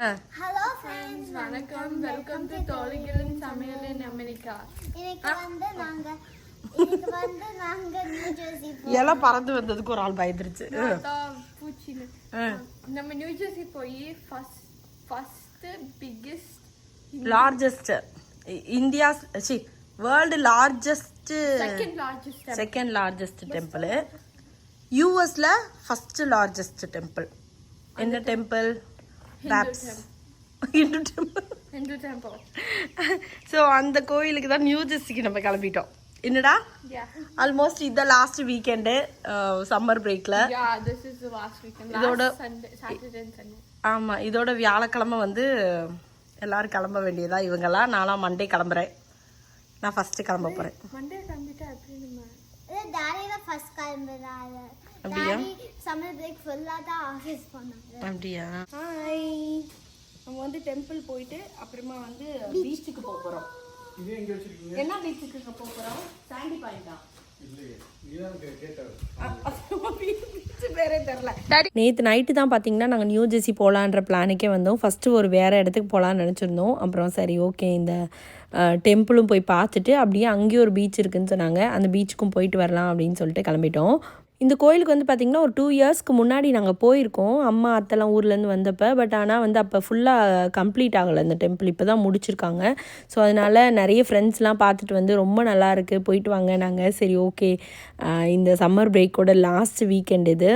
Hello friends வணக்கம். Welcome to தோழிகளின் சமையல் இன் அமெரிக்கா இன்னைக்கு வந்து நாங்க இன்னைக்கு வந்து நாங்க நியூ ஜெர்சி எல்லாம் பறந்து வந்ததுக்கு ஒரு ஆள் பயந்துருச்சு. பூச்சின்னு. நம்ம நியூ ஜெர்சி போய் first first biggest largest India C world largest second largest second largest temple யூஎஸ்ல ஃபர்ஸ்ட் லார்ஜஸ்ட் டெம்பிள் என்ன temple BAPS Hindu temple Hindu temple so அந்த கோயிலுக்கு தான் நியூ ஜெர்சிக்கு நம்ம கிளம்பிட்டோம். என்னடா? யா ஆல்மோஸ்ட் இதான் லாஸ்ட் வீக்கெண்டு சம்மர் பிரேக்கில் yeah this is the last weekend இதோட- ஆமாம் இதோட வியாழக்கிழமை வந்து எல்லாரும் கிளம்ப வேண்டியதா? இவங்கெல்லாம் நான்லாம் மண்டே கிளம்புறேன். நான் ஃபஸ்ட்டு கிளம்ப மண்டே கிளம்பிட்டா அப்படியா? டாடி சம்மர் பிரேக் ஃபுல்லாக தான் ஆஃபீஸ் போனாங்க. அப்படியா? ஹாய் நம்ம வந்து டெம்பிள் போயிட்டு அப்புறமா வந்து பீச்சுக்கு போக போகிறோம் என்ன பீச்சுக்கு போக போகிறோம் சாண்டி பாயிண்டா நேற்று நைட்டு தான் பார்த்தீங்கன்னா நாங்கள் நியூ ஜெர்சி போகலான்ற பிளானுக்கே வந்தோம். ஃபஸ்ட்டு ஒரு வேறு இடத்துக்கு போகலான்னு நினச்சிருந்தோம். அப்புறம் சரி ஓகே இந்த டெம்பிளும் போய் பார்த்துட்டு அப்படியே அங்கேயும் ஒரு பீச் இருக்குன்னு சொன்னாங்க. அந்த பீச்சுக்கும் போயிட்டு வரலாம் அப்படின்னு சொல்லிட்டு கிளம்பிட்டோம். இந்த கோயிலுக்கு வந்து பார்த்திங்கன்னா ஒரு டூ இயர்ஸ்க்கு முன்னாடி நாங்கள் போயிருக்கோம். அம்மா அத்தெல்லாம் ஊர்லேருந்து வந்தப்போ. பட் ஆனால் வந்து அப்போ ஃபுல்லாக கம்ப்ளீட் ஆகலை. இந்த டெம்பிள் இப்போ தான் முடிச்சிருக்காங்க. ஸோ அதனால் நிறைய ஃப்ரெண்ட்ஸ்லாம் பார்த்துட்டு வந்து ரொம்ப நல்லா இருக்குது போயிட்டு வாங்க. நாங்கள் சரி ஓகே இந்த சம்மர் பிரேக்கோட லாஸ்ட் வீக்கெண்ட் இது.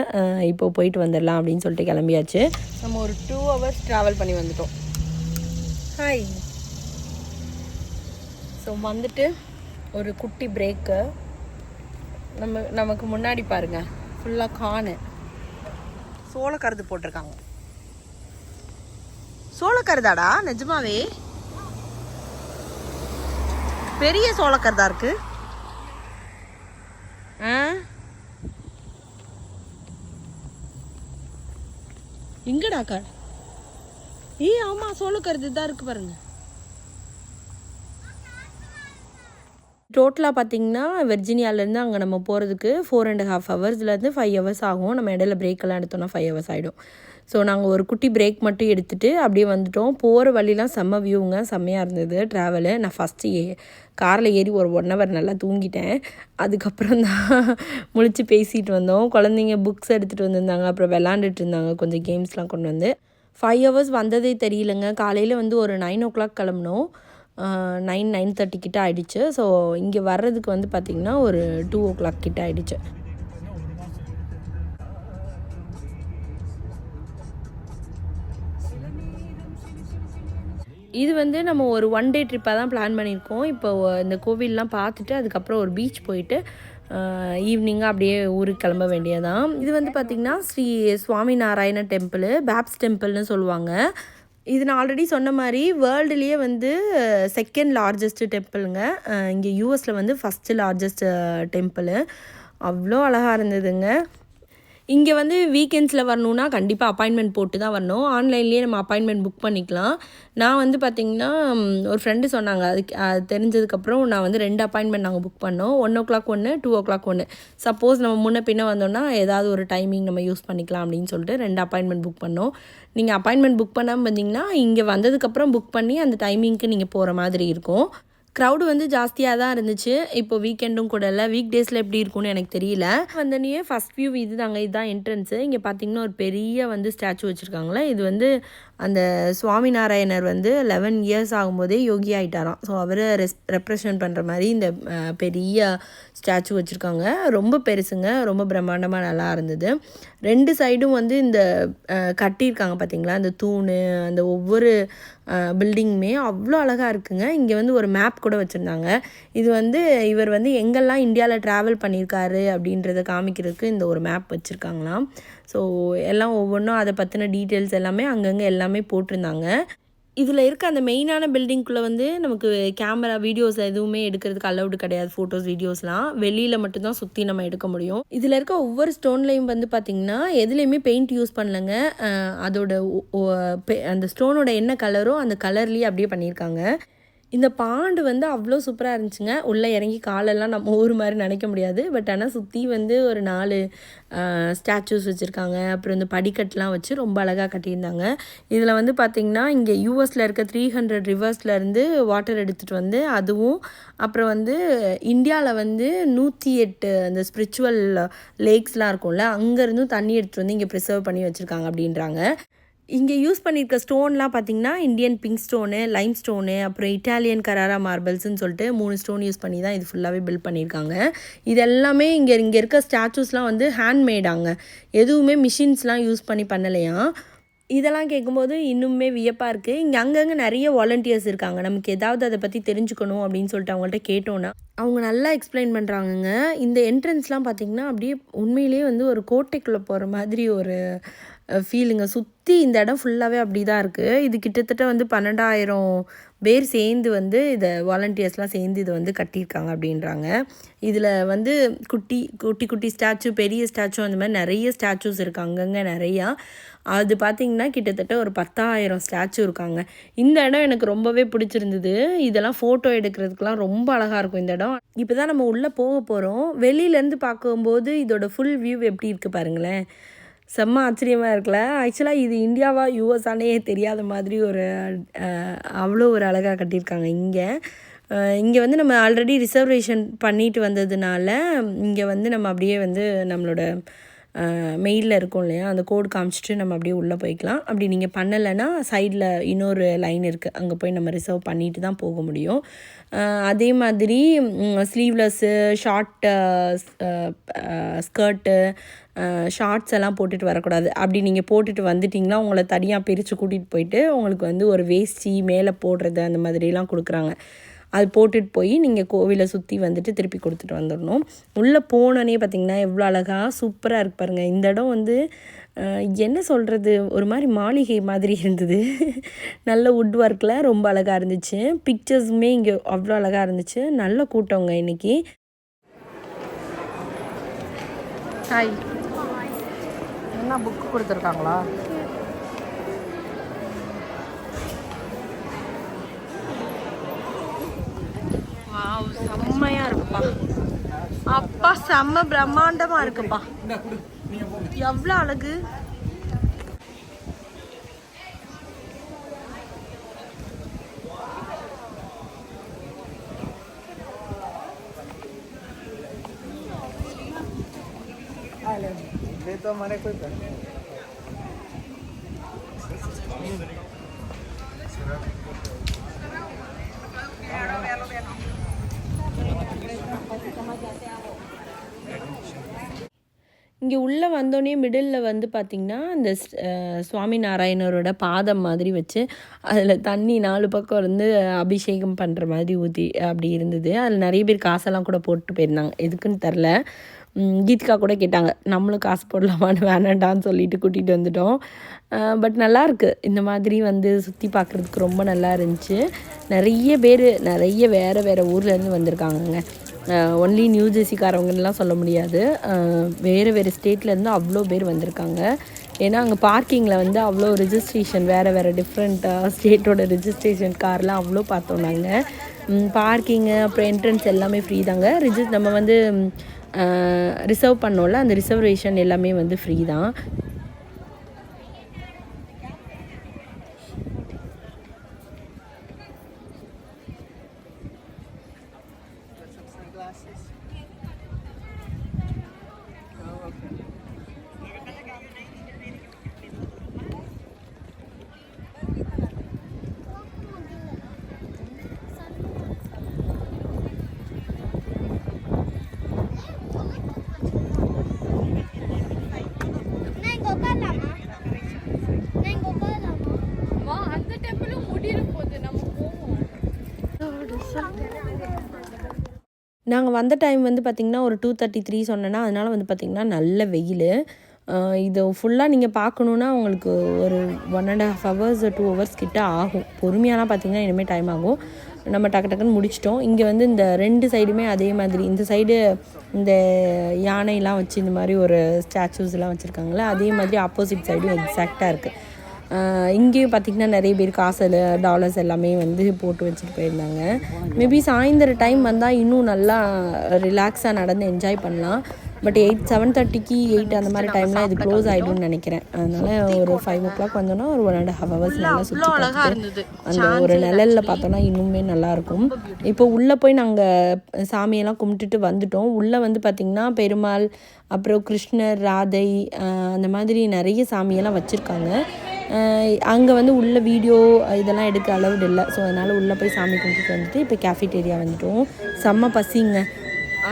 இப்போ போயிட்டு வந்துடலாம் அப்படின்னு சொல்லிட்டு கிளம்பியாச்சு. நம்ம ஒரு டூ ஹவர்ஸ் ட்ராவல் பண்ணி வந்துட்டோம். ஹாய் ஸோ வந்துட்டு ஒரு குட்டி பிரேக்கு நம்ம நமக்கு முன்னாடி பாருங்க. ஃபுல்லாக கானு சோளக்கருது போட்டிருக்காங்க. சோளக்கருதாடா நிஜமாவே? பெரிய சோளக்கருதா இருக்கு? ஆ? எங்கடா காடு ஏ ஆமா சோளக்கருது தான் இருக்கு பாருங்க. டோட்டலாக பார்த்தீங்கன்னா வெர்ஜினியாலேருந்து அங்கே நம்ம போகிறதுக்கு ஃபோர் அண்ட் ஹாஃப் ஹவர்ஸ்லேருந்து ஃபைவ் ஹவர்ஸ் ஆகும். நம்ம இடையில பிரேக்கெல்லாம் எடுத்தோம்னா ஃபைவ் ஹவர்ஸ் ஆகிடும் ஸோ நாங்கள் ஒரு குட்டி பிரேக் மட்டும் எடுத்துகிட்டு அப்படியே வந்துட்டோம். போகிற வழிலாம் செம்ம வியூங்க செம்மையாக இருந்தது ட்ராவலு நான் ஃபஸ்ட்டு ஏ காரில் ஏறி ஒரு ஒன் ஹவர் நல்லா தூங்கிட்டேன். அதுக்கப்புறம் தான் முழிச்சு பேசிகிட்டு வந்தோம். குழந்தைங்க புக்ஸ் எடுத்துகிட்டு வந்திருந்தாங்க. அப்புறம் விளாண்டுட்டு இருந்தாங்க. கொஞ்சம் கேம்ஸ்லாம் கொண்டு வந்து. ஃபைவ் ஹவர்ஸ் வந்ததே தெரியலங்க. காலையில் வந்து ஒரு நைன் ஓ கிளாக் கிளம்புனோம். நைன் நைன் தேர்ட்டி கிட்ட ஆகிடுச்சு ஸோ இங்கே வர்றதுக்கு வந்து பார்த்திங்கன்னா ஒரு டூ ஓ கிளாக் கிட்ட ஆகிடுச்சு இது வந்து நம்ம ஒரு ஒன் டே ட்ரிப்பாக தான் பிளான் பண்ணியிருக்கோம். இப்போ இந்த கோவில்லாம் பார்த்துட்டு அதுக்கப்புறம் ஒரு பீச் போயிட்டு ஈவினிங்காக அப்படியே ஊருக்கு கிளம்ப வேண்டியதான் இது வந்து பார்த்திங்கன்னா ஸ்ரீ சுவாமி நாராயண டெம்பிள் பேப்ஸ் டெம்பிள்னு சொல்லுவாங்க. இது நான் ஆல்ரெடி சொன்ன மாதிரி வேர்ல்டுலேயே வந்து செகண்ட் லார்ஜஸ்ட்டு டெம்பிளுங்க இங்கே யூஎஸில் வந்து ஃபஸ்ட்டு லார்ஜஸ்ட் டெம்பிள் அவ்வளோ அழகாக இருந்ததுங்க. இங்கே வந்து வீக்கெண்ட்ஸில் வரணுன்னா கண்டிப்பாக அப்பாயின்மெண்ட் போட்டு தான் வரணும். ஆன்லைன்லேயே நம்ம அப்பாயின்மெண்ட் புக் பண்ணிக்கலாம். நான் வந்து பார்த்திங்கன்னா ஒரு ஃப்ரெண்டு சொன்னாங்க. அதுக்கு அது தெரிஞ்சதுக்கப்புறம் நான் வந்து ரெண்டு அப்பாயின்மெண்ட் நாங்கள் புக் பண்ணோம். ஒன் ஓ கிளாக் ஒன்று டூ ஓ கிளாக் ஒன்று சப்போஸ் நம்ம முன்ன பின்ன வந்தோம்னா ஏதாவது ஒரு டைமிங் நம்ம யூஸ் பண்ணிக்கலாம் அப்படின்னு சொல்லிட்டு ரெண்டு அப்பாயின்மெண்ட் புக் பண்ணோம். நீங்கள் அப்பாயின்மெண்ட் புக் பண்ணாமல் வந்தீங்கன்னா இங்கே வந்ததுக்கப்புறம் புக் பண்ணி அந்த டைமிங்க்கு நீங்கள் போகிற மாதிரி இருக்கும். க்ரௌடு வந்து ஜாஸ்தியாக தான் இருந்துச்சு. இப்போ வீக்கெண்டும் கூட இல்லை. வீக் டேஸில் எப்படி இருக்கும்னு எனக்கு தெரியல. வந்தனையே ஃபஸ்ட் வியூ இது தாங்க இதுதான் என்ட்ரன்ஸு இங்கே பார்த்தீங்கன்னா ஒரு பெரிய வந்து ஸ்டாச்சு வச்சுருக்காங்களே இது வந்து அந்த சுவாமி நாராயணர் வந்து லெவன் இயர்ஸ் ஆகும்போதே யோகி ஆகிட்டாராம் ஸோ அவரை ரெஸ் ரெப்ரசன்ட் பண்ணுற மாதிரி இந்த பெரிய ஸ்டாச்சு வச்சுருக்காங்க. ரொம்ப பெருசுங்க. ரொம்ப பிரம்மாண்டமாக நல்லா இருந்தது. ரெண்டு சைடும் வந்து இந்த கட்டியிருக்காங்க பார்த்தீங்களா அந்த தூண் அந்த ஒவ்வொரு பில்டிங்குமே அவ்வளோ அழகாக இருக்குங்க. இங்கே வந்து ஒரு மேப் கூட வச்சுருந்தாங்க. இது வந்து இவர் வந்து எங்கெல்லாம் இந்தியாவில் ட்ராவல் பண்ணியிருக்காரு அப்படின்றத காமிக்கிறதுக்கு இந்த ஒரு மேப் வச்சுருக்காங்களாம். ஸோ எல்லாம் ஒவ்வொன்றும் அதை பற்றின டீட்டெயில்ஸ் எல்லாமே அங்கங்கே எல்லாமே போட்டிருந்தாங்க. இதில் இருக்க அந்த மெயினான பில்டிங்குள்ளே வந்து நமக்கு கேமரா வீடியோஸ் எதுவுமே எடுக்கிறதுக்கு அலௌடு கிடையாது. ஃபோட்டோஸ் வீடியோஸ்லாம் வெளியில் மட்டும்தான் சுற்றி நம்ம எடுக்க முடியும். இதில் இருக்க ஒவ்வொரு ஸ்டோன்லேயும் வந்து பார்த்திங்கன்னா எதுலேயுமே பெயிண்ட் யூஸ் பண்ணலங்க. அதோட பெ- அந்த ஸ்டோனோட என்ன கலரோ அந்த கலர்லேயே அப்படியே பண்ணியிருக்காங்க. இந்த பாண்டு வந்து அவ்வளோ சூப்பராக இருந்துச்சுங்க. உள்ளே இறங்கி காலெல்லாம் நம்ம ஊர் மாதிரி நினைக்க முடியாது. பட் ஆனால் சுற்றி வந்து ஒரு நாலு ஸ்டாச்சூஸ் வச்சுருக்காங்க. அப்புறம் இந்த படிக்கட்டெலாம் வச்சு ரொம்ப அழகாக கட்டியிருந்தாங்க. இதில் வந்து பார்த்திங்கன்னா இங்கே யூஎஸில் இருக்க த்ரீ ஹண்ட்ரட் ரிவர்ஸ்லேருந்து வாட்டர் எடுத்துகிட்டு வந்து அதுவும் அப்புறம் வந்து இந்தியாவில் வந்து நூற்றி எட்டு அந்த ஸ்பிரிச்சுவல் லேக்ஸ்லாம் இருக்கும்ல அங்கேருந்தும் தண்ணி எடுத்துகிட்டு வந்து இங்கே ப்ரிசர்வ் பண்ணி வச்சுருக்காங்க அப்படின்றாங்க. இங்கே யூஸ் பண்ணியிருக்க ஸ்டோன்லாம் பார்த்தீங்கன்னா Indian pink stone lime stone அப்புறம் இட்டாலியன் கராரா மார்பிள்ஸ்னு சொல்லிட்டு மூணு ஸ்டோன் யூஸ் பண்ணி தான் இது ஃபுல்லாகவே பில்ட் பண்ணியிருக்காங்க. இது எல்லாமே இங்கே இங்கே இருக்க ஸ்டாச்சூஸ்லாம் வந்து ஹேண்ட்மேடாங்க எதுவுமே மிஷின்ஸ்லாம் யூஸ் பண்ணி பண்ணலையாம் இதெல்லாம் கேட்கும்போது இன்னுமே வியப்பாக இருக்குது இங்கே அங்கங்கே நிறைய வாலண்டியர்ஸ் இருக்காங்க. நமக்கு ஏதாவது அதை பற்றி தெரிஞ்சுக்கணும் அப்படின்னு சொல்லிட்டு அவங்கள்ட்ட கேட்டோன்னா அவங்க நல்லா எக்ஸ்பிளைன் பண்ணுறாங்கங்க இந்த என்ட்ரன்ஸ்லாம் பார்த்திங்கன்னா அப்படியே உண்மையிலேயே வந்து ஒரு கோட்டைக்குள்ளே போகிற மாதிரி ஒரு ஃபீலுங்க சுற்றி இந்த இடம் ஃபுல்லாகவே அப்படி தான் இருக்குது இது கிட்டத்தட்ட வந்து பன்னெண்டாயிரம் பேர் சேர்ந்து வந்து இதை வாலண்டியர்ஸ்லாம் சேர்ந்து இதை வந்து கட்டியிருக்காங்க அப்படின்றாங்க. இதில் வந்து குட்டி குட்டி குட்டி ஸ்டாச்சு பெரிய ஸ்டாச்சு அந்த மாதிரி நிறைய ஸ்டாச்சூஸ் இருக்குது அங்கங்கே நிறையா. அது பார்த்திங்கன்னா கிட்டத்தட்ட ஒரு பத்தாயிரம் ஸ்டாச்சு இருக்காங்க. இந்த இடம் எனக்கு ரொம்பவே பிடிச்சிருந்தது. இதெல்லாம் ஃபோட்டோ எடுக்கிறதுக்கெலாம் ரொம்ப அழகாக இருக்கும் இந்த இடம். இப்போ தான் நம்ம உள்ளே போக போகிறோம் வெளியிலேருந்து பார்க்கும்போது இதோட ஃபுல் வியூ எப்படி இருக்குது பாருங்களேன். செம்ம ஆச்சரியமாக இருக்குல்ல. ஆக்சுவலாக இது இந்தியாவா யூஎஸ்ஆனே தெரியாத மாதிரி ஒரு அவ்வளோ ஒரு அழகாக கட்டியிருக்காங்க இங்கே. இங்கே வந்து நம்ம ஆல்ரெடி ரிசர்வேஷன் பண்ணிட்டு வந்ததுனால இங்கே வந்து நம்ம அப்படியே வந்து நம்மளோட மெயிலில் இருக்கும் இல்லையா? அந்த கோடு காமிச்சிட்டு நம்ம அப்படியே உள்ளே போய்க்கலாம். அப்படி நீங்கள் பண்ணலைன்னா சைடில் இன்னொரு லைன் இருக்குது அங்கே போய் நம்ம ரிசர்வ் பண்ணிட்டு தான் போக முடியும். அதே மாதிரி ஸ்லீவ்லெஸ்ஸு ஷார்ட் ஸ்கர்ட்டு ஷார்ட்ஸ் எல்லாம் போட்டுட்டு வரக்கூடாது. அப்படி நீங்கள் போட்டுட்டு வந்துட்டிங்கன்னா உங்களை தனியாக பிரித்து கூட்டிகிட்டு போயிட்டு உங்களுக்கு வந்து ஒரு வேஷ்டி மேலே போடுறது அந்த மாதிரிலாம் கொடுக்குறாங்க. அது போட்டுட்டு போய் நீங்கள் கோவிலை சுற்றி வந்துட்டு திருப்பி கொடுத்துட்டு வந்துடணும். உள்ளே போனோன்னே பார்த்தீங்கன்னா எவ்வளோ அழகாக சூப்பராக இருக்கு பாருங்கள் இந்த இடம் வந்து என்ன சொல்கிறது ஒரு மாதிரி மாளிகை மாதிரி இருந்தது. நல்ல உட் ஒர்க்கில் ரொம்ப அழகாக இருந்துச்சு. பிக்சர்ஸுமே இங்கே அவ்வளோ அழகாக இருந்துச்சு. நல்ல கூட்டங்க இன்னைக்கு. ஹாய் என்ன புக்கு கொடுத்துருக்காங்களா? வாவ் செம்மையா இருக்குப்பா. அப்பா செம்ம பிரம்மாண்டமா இருக்குப்பா. எவ்வளோ அழகு. ले તો મને કોઈ இங்கே உள்ளே வந்தோடனே மிடிலில் வந்து பார்த்திங்கன்னா அந்த சுவாமி நாராயணரோட பாதம் மாதிரி வச்சு அதில் தண்ணி நாலு பக்கம் இருந்து அபிஷேகம் பண்ணுற மாதிரி ஊற்றி அப்படி இருந்தது. அதில் நிறைய பேர் காசெல்லாம் கூட போட்டு போயிருந்தாங்க. எதுக்குன்னு தெரில. கீதிகா கூட கேட்டாங்க. நம்மளும் காசு போடலாமான்னு வேணாண்டான்னு சொல்லிட்டு கூட்டிகிட்டு வந்துட்டோம். பட் நல்லாயிருக்கு இந்த மாதிரி வந்து சுற்றி பார்க்குறதுக்கு ரொம்ப நல்லா இருந்துச்சு. நிறைய பேர் நிறைய வேறு வேறு ஊர்லேருந்து வந்திருக்காங்கங்க. ஒன்லி நியூ ஜெர்சிக்காரவங்கலாம் சொல்ல முடியாது. வேறு வேறு ஸ்டேட்லேருந்து அவ்வளோ பேர் வந்திருக்காங்க. ஏன்னா அங்கே பார்க்கிங்கில் வந்து அவ்வளோ ரிஜிஸ்ட்ரேஷன் வேறு வேறு டிஃப்ரெண்ட்டாக ஸ்டேட்டோட ரிஜிஸ்ட்ரேஷன் கார்லாம் அவ்வளோ பார்த்தோம் நாங்கள் பார்க்கிங்கு அப்புறம் என்ட்ரன்ஸ் எல்லாமே ஃப்ரீ தாங்க. ரிஜிஸ் நம்ம வந்து ரிசர்வ் பண்ணோம்ல அந்த ரிசர்வேஷன் எல்லாமே வந்து ஃப்ரீ தான் நான் இங்க உட்காரலாமா நான் இங்க உட்காரலாமா வா அந்த டெம்பிளும் முடியிற போகுது நம்ம போவோம் நாங்கள் வந்த டைம் வந்து பார்த்திங்கன்னா ஒரு டூ தேர்ட்டி த்ரீ சொன்னேன்னா அதனால் வந்து பார்த்திங்கன்னா நல்ல வெயில். இது ஃபுல்லாக நீங்கள் பார்க்கணுன்னா உங்களுக்கு ஒரு one and half hours two hours கிட்ட ஆகும். பொறுமையாலாம் பார்த்திங்கன்னா இனிமேல் டைம் ஆகும். நம்ம டக்கு டக்குன்னு முடிச்சிட்டோம். இங்கே வந்து இந்த ரெண்டு சைடுமே அதே மாதிரி. இந்த சைடு இந்த யானைலாம் வச்சு இந்த மாதிரி ஒரு ஸ்டாச்சூஸ்லாம் வச்சுருக்காங்களே அதே மாதிரி ஆப்போசிட் சைடும் எக்ஸாக்டாக இருக்குது இங்கேயும் பார்த்திங்கன்னா நிறைய பேர் காசு டாலர்ஸ் எல்லாமே வந்து போட்டு வச்சுட்டு போயிருந்தாங்க. மேபி சாயந்தர டைம் வந்தால் இன்னும் நல்லா ரிலாக்ஸாக நடந்து என்ஜாய் பண்ணலாம். பட் எயிட் செவன் தேர்ட்டிக்கு எயிட் அந்த மாதிரி டைம்லாம் இது க்ளோஸ் ஆகிடும்னு நினைக்கிறேன். அதனால் ஒரு ஃபைவ் ஓ கிளாக் வந்தோன்னா ஒரு ஒன் அண்ட் ஹாஃப் ஹவர்ஸ் நல்லா சுற்றி பார்த்துட்டு அந்த ஒரு நிழலில் பார்த்தோன்னா இன்னுமே நல்லாயிருக்கும் இப்போ உள்ளே போய் நாங்கள் சாமியெல்லாம் கும்பிட்டுட்டு வந்துட்டோம். உள்ளே வந்து பார்த்திங்கன்னா பெருமாள் அப்புறம் கிருஷ்ணர் ராதை அந்த மாதிரி நிறைய சாமியெல்லாம் வச்சுருக்காங்க. அங்கே வந்து உள்ள வீடியோ இதெல்லாம் எடுக்க அலவுட் இல்லை. ஸோ அதனால் உள்ளே போய் சாமி கும்பிட்டுட்டு வந்துட்டு இப்போ கேஃபிடேரியா வந்துட்டோம். செம்ம பசிங்க.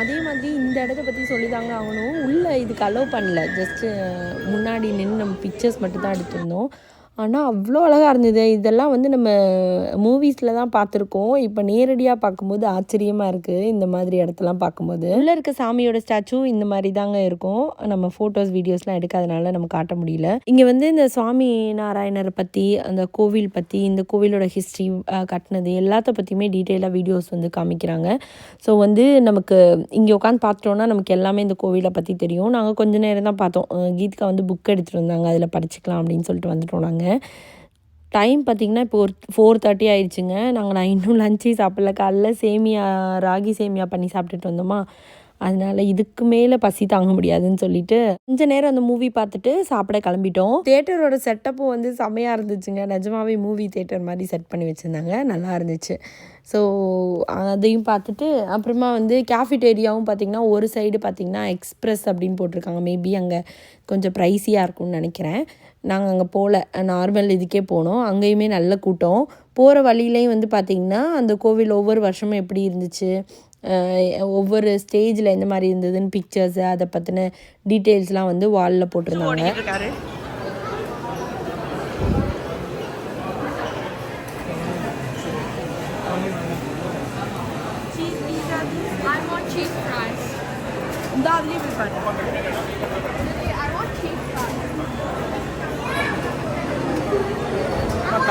அதே மாதிரி இந்த இடத்த பற்றி சொல்லிதாங்க ஆகணும். உள்ளே இதுக்கு அலோவ் பண்ணல. ஜஸ்ட்டு முன்னாடி நின்று நம்ம பிக்சர்ஸ் மட்டும் தான் எடுத்திருந்தோம். ஆனால் அவ்வளோ அழகாக இருந்தது. இதெல்லாம் வந்து நம்ம மூவிஸில் தான் பார்த்துருக்கோம். இப்போ நேரடியாக பார்க்கும்போது ஆச்சரியமாக இருக்குது இந்த மாதிரி இடத்தெல்லாம் பார்க்கும்போது. உள்ளே இருக்க சாமியோட ஸ்டாச்சு இந்த மாதிரி தாங்க இருக்கும். நம்ம ஃபோட்டோஸ் வீடியோஸ்லாம் எடுக்காதனால நம்ம காட்ட முடியல. இங்கே வந்து இந்த சுவாமி நாராயணரை பற்றி அந்த கோவில் பற்றி இந்த கோவிலோட ஹிஸ்ட்ரி கட்டினது எல்லாத்த பற்றியுமே டீட்டெயிலாக வீடியோஸ் வந்து காமிக்கிறாங்க. ஸோ வந்து நமக்கு இங்கே உட்காந்து பார்த்துட்டோன்னா நமக்கு எல்லாமே இந்த கோவிலை பற்றி தெரியும். நாங்கள் கொஞ்ச நேரம் தான் பார்த்தோம். கீத்கா வந்து புக் எடுத்துகிட்டு வந்தாங்க. அதில் படிச்சுக்கலாம் அப்படின்னு சொல்லிட்டு வந்துட்டோம் நாங்கள் டைம் பார்த்திங்கன்னா இப்போ ஒரு ஃபோர் தேர்ட்டி ஆயிடுச்சுங்க. நாங்கள் நான் இன்னும் லஞ்சே சாப்பிடல. காலைல சேமியா ராகி சேமியா பண்ணி சாப்பிட்டுட்டு வந்தோமா. அதனால இதுக்கு மேலே பசி தாங்க முடியாதுன்னு சொல்லிட்டு கொஞ்ச நேரம் அந்த மூவி பார்த்துட்டு சாப்பிட கிளம்பிட்டோம். தேட்டரோட செட்டப்பும் வந்து செம்மையாக இருந்துச்சுங்க. நிஜமாவே மூவி தேட்டர் மாதிரி செட் பண்ணி வச்சுருந்தாங்க. நல்லா இருந்துச்சு. ஸோ அதையும் பார்த்துட்டு அப்புறமா வந்து கேஃபிடேரியாவும் பார்த்திங்கன்னா ஒரு சைடு பார்த்திங்கன்னா எக்ஸ்ப்ரெஸ் அப்படின்னு போட்டிருக்காங்க. மேபி அங்கே கொஞ்சம் ப்ரைஸியாக இருக்கும்னு நினைக்கிறேன். நாங்கள் அங்கே போகல நார்மல் இதுக்கே போனோம். அங்கேயுமே நல்ல கூட்டம். போகிற வழியிலையும் வந்து பார்த்திங்கன்னா அந்த கோவில் ஒவ்வொரு வருஷமும் எப்படி இருந்துச்சு? ஒவ்வொரு ஸ்டேஜில் எந்த மாதிரி இருந்ததுன்னு பிக்சர்ஸு அதை பற்றின டீட்டெயில்ஸ்லாம் வந்து வாலில் போட்டிருந்தாங்க. Cheese pizza. I want cheese fries. Lily, I want cheese fries. தாலி வாங்கிக்கிறேன் நீங்க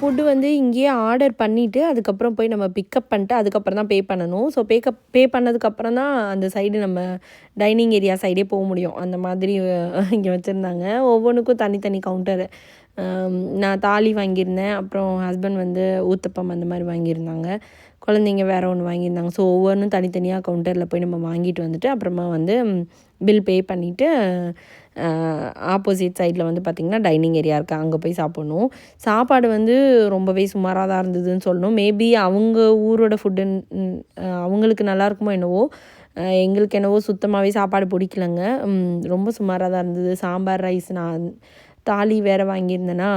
ஃபுட்டு வந்து இங்கேயே ஆர்டர் பண்ணிவிட்டு அதுக்கப்புறம் போய் நம்ம பிக்கப் பண்ணிட்டு அதுக்கப்புறம் தான் பே பண்ணணும். ஸோ பேக்கப் பே பண்ணதுக்கப்புறம் தான் அந்த சைடு நம்ம டைனிங் ஏரியா சைடே போக முடியும். அந்த மாதிரி இங்கே வச்சுருந்தாங்க. ஒவ்வொன்றுக்கும் தனித்தனி கவுண்டர் நான் தாலி வாங்கியிருந்தேன். அப்புறம் ஹஸ்பண்ட் வந்து ஊத்தப்பம் அந்த மாதிரி வாங்கியிருந்தாங்க. குழந்தைங்க வேறு ஒன்று வாங்கியிருந்தாங்க. ஸோ ஒவ்வொன்றும் தனித்தனியாக கவுண்டரில் போய் நம்ம வாங்கிட்டு வந்துட்டு அப்புறமா வந்து பில் பே பண்ணிவிட்டு ஆப்போசிட் சைடில் வந்து பார்த்திங்கன்னா டைனிங் ஏரியா இருக்குது அங்கே போய் சாப்பிட்ணும். சாப்பாடு வந்து ரொம்பவே சுமாராக தான் இருந்ததுன்னு சொல்லணும். மேபி அவங்க ஊரோட ஃபுட்டு அவங்களுக்கு நல்லா இருக்குமோ என்னவோ எங்களுக்கு என்னவோ சுத்தமாகவே சாப்பாடு பிடிக்கலங்க. ரொம்ப சுமாராக தான் இருந்தது. சாம்பார் ரைஸ் நான் தாலி வேறு வாங்கியிருந்தேன்னா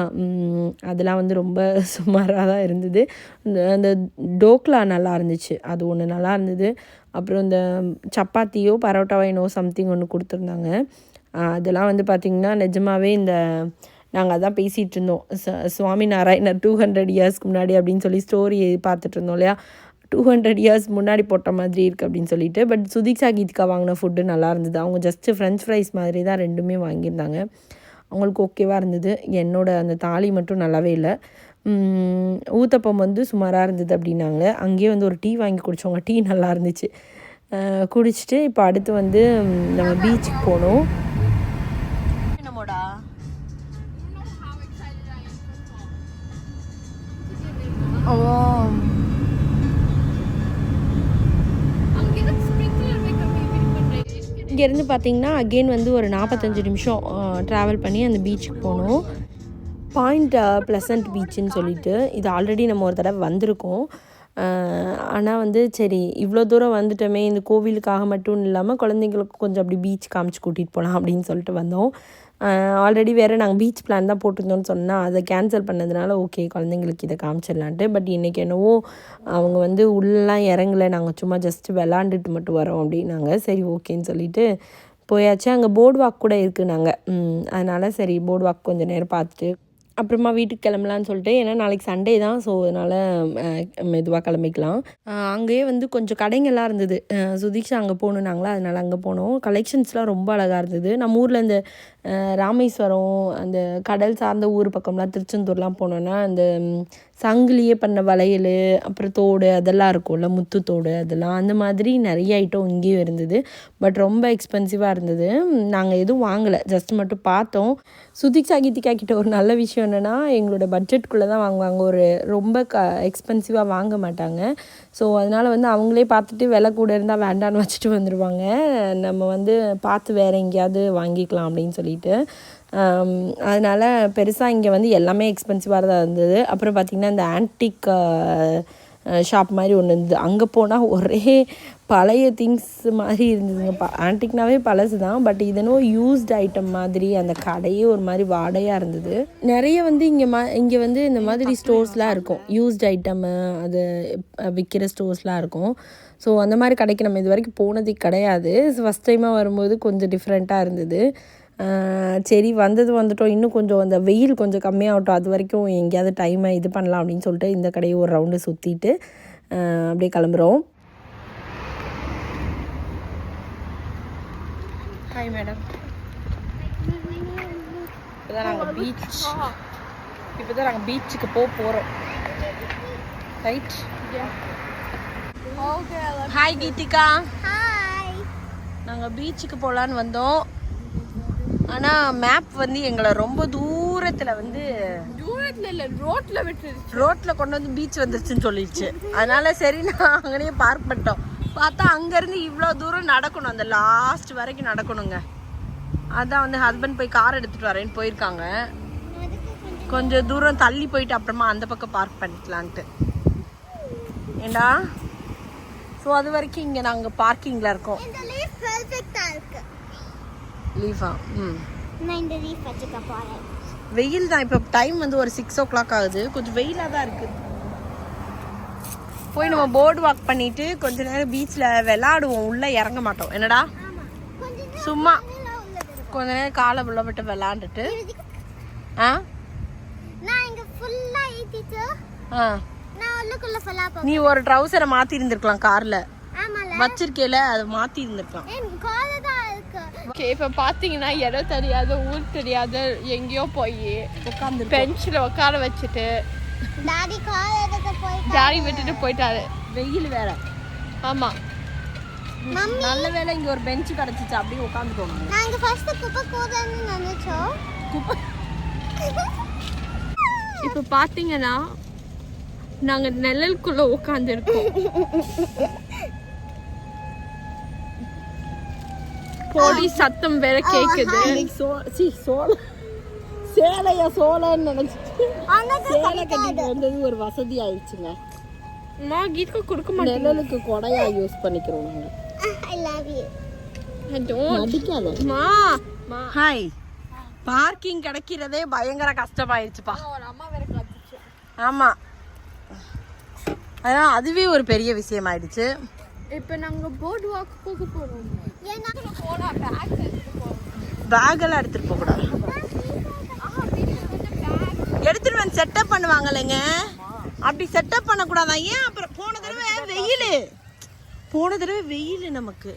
அதெல்லாம் வந்து ரொம்ப சுமாராக தான் இருந்தது. அந்த டோக்லா நல்லா இருந்துச்சு. அது ஒன்று நல்லா இருந்தது. அப்புறம் இந்த சப்பாத்தியோ பரோட்டாவோ என்னவோ சம்திங் ஒன்று கொடுத்துருந்தாங்க. அதெல்லாம் வந்து பார்த்திங்கன்னா நிஜமாகவே இந்த நாங்கள் அதான் பேசிகிட்டு இருந்தோம். ச சுவாமி நாராயணர் டூ ஹண்ட்ரட் இயர்ஸ்க்கு முன்னாடி அப்படின்னு சொல்லி ஸ்டோரி பார்த்துட்டு இருந்தோம் இல்லையா? டூ ஹண்ட்ரட் இயர்ஸ் முன்னாடி போட்ட மாதிரி இருக்குது அப்படின்னு சொல்லிட்டு. பட் சுதீக்ஷா கீதிகா வாங்கின ஃபுட்டு நல்லா இருந்தது. அவங்க ஜஸ்ட்டு ஃப்ரெஞ்ச் ஃப்ரைஸ் மாதிரி தான் ரெண்டுமே வாங்கியிருந்தாங்க. அவங்களுக்கு ஓகேவாக இருந்தது. என்னோடய அந்த தாலி மட்டும் நல்லாவே இல்லை. ஊத்தப்பம் வந்து சுமாராக இருந்தது அப்படின்னாங்க. அங்கேயே வந்து ஒரு டீ வாங்கி குடித்தவங்க டீ நல்லா இருந்துச்சு. குடிச்சிட்டு இப்போ அடுத்து வந்து நம்ம பீச்சுக்கு போனோம். இங்கேருந்து பார்த்தீங்கன்னா அகெயின் வந்து ஒரு நாற்பத்தஞ்சு நிமிஷம் ட்ராவல் பண்ணி அந்த பீச்சுக்கு போனோம். பாயிண்ட் ப்ளசன்ட் பீச்சுன்னு சொல்லிட்டு இது ஆல்ரெடி நம்ம ஒரு தடவை வந்திருக்கோம். ஆனால் வந்து சரி இவ்வளோ தூரம் வந்துட்டோமே இந்த கோவிலுக்காக மட்டும் இல்லாமல் குழந்தைங்களுக்கு கொஞ்சம் அப்படி பீச் காமிச்சு கூட்டிகிட்டு போகலாம் அப்படின்னு சொல்லிட்டு வந்தோம். ஆல்ரெடி வேறு நாங்கள் பீச் பிளான் தான் போட்டிருந்தோம்னு சொன்னால் அதை கேன்சல் பண்ணதுனால ஓகே குழந்தைங்களுக்கு இதை காமிச்சிடலான்ட்டு. பட் இன்றைக்கி என்னவோ அவங்க வந்து உள்ளெலாம் இறங்கல நாங்கள் சும்மா ஜஸ்ட் விளாண்டுட்டு மட்டும் வரோம் அப்படின்னாங்க. சரி ஓகேன்னு சொல்லிட்டு போயாச்சு. அங்கே போர்டு வாக் கூட இருக்குது நாங்கள் அதனால் சரி போர்டு வாக் கொஞ்சம் நேரம் பார்த்துட்டு அப்புறமா வீட்டுக்கு கிளம்பலான்னு சொல்லிட்டு ஏன்னா நாளைக்கு சண்டே தான் ஸோ அதனால் மெதுவாக கிளம்பிக்கலாம். அங்கேயே வந்து கொஞ்சம் கடைங்கள்லாம் இருந்தது. சுதீக்ஷா அங்கே போகணுன்னாங்களா அதனால் அங்கே போனோம். கலெக்ஷன்ஸ்லாம் ரொம்ப அழகாக இருந்தது. நம்ம ஊரில் இந்த ராமேஸ்வரம் அந்த கடல் சார்ந்த ஊர் பக்கம்லாம் திருச்செந்தூர்லாம் போனோன்னா அந்த சங்கிலியே பண்ண வளையல் அப்புறம் தோடு அதெல்லாம் இருக்கும்ல முத்து தோடு அதெல்லாம் அந்த மாதிரி நிறைய ஐட்டம் இங்கேயும் இருந்தது. பட் ரொம்ப எக்ஸ்பென்சிவாக இருந்தது. நாங்கள் எதுவும் வாங்கலை. ஜஸ்ட் மட்டும் பார்த்தோம். சுதிக் கீதிகா கிட்ட ஒரு நல்ல விஷயம் என்னென்னா எங்களோட பட்ஜெட்குள்ளே தான் வாங்குவாங்க. ஒரு ரொம்ப க எக்ஸ்பென்சிவாக வாங்க மாட்டாங்க. ஸோ அதனால் வந்து அவங்களே பார்த்துட்டு விலை கூட இருந்தால் வேண்டான்னு வச்சுட்டு வந்துடுவாங்க நம்ம வந்து பார்த்து வேறு எங்கேயாவது வாங்கிக்கலாம் அப்படின்னு சொல்லிட்டு. அதனால் அதனால பெருசாக இங்கே வந்து எல்லாமே எக்ஸ்பென்சிவாக தான் இருந்தது. அப்புறம் பார்த்திங்கன்னா இந்த ஆன்டிக் ஷாப் மாதிரி ஒன்று இருந்தது. அங்கே போனால் ஒரே பழைய திங்ஸ் மாதிரி இருந்ததுங்க. ப ஆன்டிக்னாவே பழசு தான் பட் இதனும் யூஸ்ட் ஐட்டம் மாதிரி அந்த கடையே ஒரு மாதிரி வாடையாக இருந்தது. நிறைய வந்து இங்கே மா இங்கே வந்து இந்த மாதிரி ஸ்டோர்ஸ்லாம் இருக்கும். யூஸ்ட் ஐட்டமு அது விற்கிற ஸ்டோர்ஸ்லாம் இருக்கும். ஸோ அந்த மாதிரி கடைக்கு நம்ம இது வரைக்கும் போனது கிடையாது. ஃபஸ்ட் டைமாக வரும்போது கொஞ்சம் டிஃப்ரெண்ட்டாக இருந்தது. சரி வந்தது வந்துட்டோம். இன்னும் கொஞ்சம் அந்த வெயில் கொஞ்சம் கம்மியாகட்டும். அது வரைக்கும் எங்கேயாவது டைமை இது பண்ணலாம் அப்படின்னு சொல்லிட்டு இந்த கடையை ஒரு ரவுண்டு சுற்றிட்டு அப்படியே கிளம்புறோம். ஹாய் மேடம் இப்போ தான் நாங்கள் பீச் இப்போ தான் நாங்கள் பீச்சுக்கு போக போகிறோம் ரைட் ஹாய் கீதிகா நாங்கள் பீச்சுக்கு போகலான்னு வந்தோம். ஆனால் மேப் வந்து எங்களை ரொம்ப தூரத்தில் வந்து தூரத்துல இல்ல ரோட்ல விட்டுருச்சு. ரோட்டில் கொண்டு வந்து பீச் வந்துருச்சுன்னு சொல்லிடுச்சு. அதனால சரி நான் அங்கேயே பார்க் பண்ணிட்டோம். பார்த்தா அங்கேருந்து இவ்வளோ தூரம் நடக்கணும். அந்த லாஸ்ட் வரைக்கும் நடக்கணுங்க. அதான் வந்து ஹஸ்பண்ட் போய் கார் எடுத்துகிட்டு வரேன்னு போயிருக்காங்க. கொஞ்சம் தூரம் தள்ளி போயிட்டு அப்புறமா அந்த பக்கம் பார்க் பண்ணிக்கலான்ட்டு. ஏண்டா? ஸோ அது வரைக்கும் இங்கே நாங்கள் பார்க்கிங்கில் இருக்கோம். லீஃப் ம். வெயில் தான். இப்போ டைம் வந்து ஒரு சிக்ஸ் ஓ கிளாக் ஆகுது. கொஞ்சம் வெயிலாக தான் இருக்கு. போய் நம்ம போர்டு வாக் பண்ணிட்டு கொஞ்ச நேரம் பீச்சில் விளாடுவோம். உள்ளே இறங்க மாட்டோம். என்னடா? சும்மா. கொஞ்ச நேரம் காலை உள்ள விட்டு விளாண்டுட்டு. ஆ? ஆ நீ ஒரு ட்ரௌசரை மாற்றி இருந்திருக்கலாம் காரில். வச்சிருக்கேல அதை மாற்றி இருந்திருக்கலாம். ஓகே இப்ப பாத்தீங்கன்னா இடம் தெரியாத ஊர் தெரியாத எங்கேயோ போய் உட்காந்து பெஞ்சில் உட்கார வச்சுட்டு டாடி கால் எடுக்க போய் ஜாடி விட்டுட்டு போயிட்டாரு. வெயில் வேற. ஆமா. மம்மி. நல்ல வேளை இங்கே ஒரு பெஞ்சு கிடச்சிச்சு. அப்படியே உட்காந்துட்டோம் நாங்கள் நாங்க ஃபர்ஸ்ட் குப்பை கூடன்னு நினைச்சோம். குப்பை. இப்ப பாத்தீங்கன்னா நாங்க நிழலுக்குள்ள உட்கார்ந்து இருக்கோம் பொடி சத்தம் வேற கேக்குது. இன்னைக்கு சோ சி சோள சேலையா சோளன்னு நினைச்சிட்டு சேலை கட்டிட்டு வந்தது ஒரு வசதி ஆயிடுச்சுங்க. அம்மா கீதா கொடுக்க மாட்டேன் நிழலுக்கு கொடையா யூஸ் பண்ணிக்கிறோம் நாங்க. ஐ லவ் யூ நடிக்காத மா மா ஹாய் பார்க்கிங் கிடைக்கிறதே பயங்கர கஷ்டமாயிருச்சுப்பா. ஒரு அம்மா வேற கத்துச்சு. ஆமா. அதனால அதுவே ஒரு பெரிய விஷயம் ஆயிடுச்சு இப்ப நாங்க போர்டு வாக் போக போறோம். ஏன்னா போனா பேக் எடுத்துட்டு போறோம் பேக் எல்லாம் எடுத்துட்டு போக கூடாது ஆஹா வீட்டுல கொஞ்சம் பேக் எடுத்துட்டு வந்து செட்டப் பண்ணுவாங்கல்லங்க. அப்படி செட்டப் பண்ணக்கூடாதா? ஏன் அப்புறம் போன தடவை வெயில். போன தடவை வெயில் நமக்கு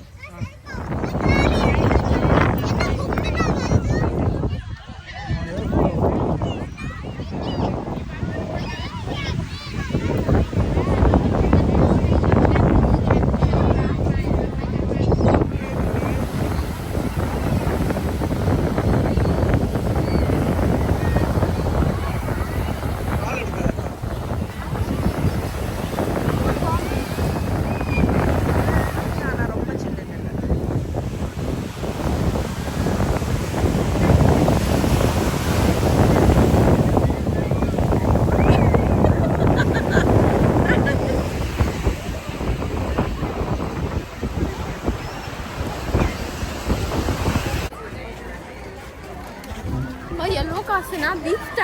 ஆனா ரொம்ப சில்லுன்னு இல்லை. அம்மா எல்லோ காசுனா பீச் ஸ்டார் ஒன்று எடுத்துட்டு போனா லெவன் டாலர்ஸ் இன்னொன்று எடுத்துட்டு போனா லெவன் நாங்க ஸ்டாப் பண்ணாங்க சாலையை இந்த சாலை தட்டி விட யூஸ் பண்ணிக்கிறோம் ஆ ஸ்டாப் பண்ண கொஞ்சம்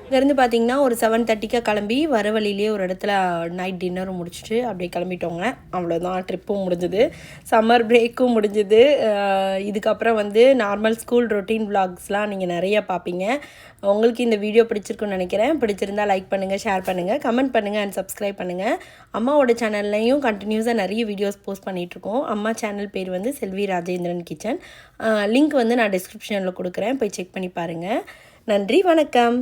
இங்கேருந்து பார்த்தீங்கன்னா ஒரு செவன் தேர்ட்டிக்காக கிளம்பி வர வழியிலே ஒரு இடத்துல uh, நைட் டின்னரும் முடிச்சுட்டு அப்படியே கிளம்பிட்டோங்க. அவ்வளோதான் ட்ரிப்பும் முடிஞ்சுது. சம்மர் பிரேக்கும் முடிஞ்சுது. Uh, இதுக்கப்புறம் வந்து நார்மல் ஸ்கூல் ரொட்டீன் விளாக்ஸ்லாம் நீங்கள் நிறைய பார்ப்பீங்க. உங்களுக்கு இந்த வீடியோ பிடிச்சிருக்குன்னு நினைக்கிறேன். பிடிச்சிருந்தா லைக் பண்ணுங்கள் ஷேர் பண்ணுங்கள் கமெண்ட் பண்ணுங்கள் அண்ட் சப்ஸ்கிரைப் பண்ணுங்கள் அம்மாவோட சேனல்லையும் கண்டினியூஸாக நிறைய வீடியோஸ் போஸ்ட் பண்ணிகிட்ருக்கோம் அம்மா சேனல் பேர் வந்து Selvi Rajendran kitchen. Uh, link வந்து நான் டிஸ்கிரிப்ஷனில் கொடுக்குறேன். போய் செக் பண்ணி பாருங்கள் நன்றி வணக்கம்.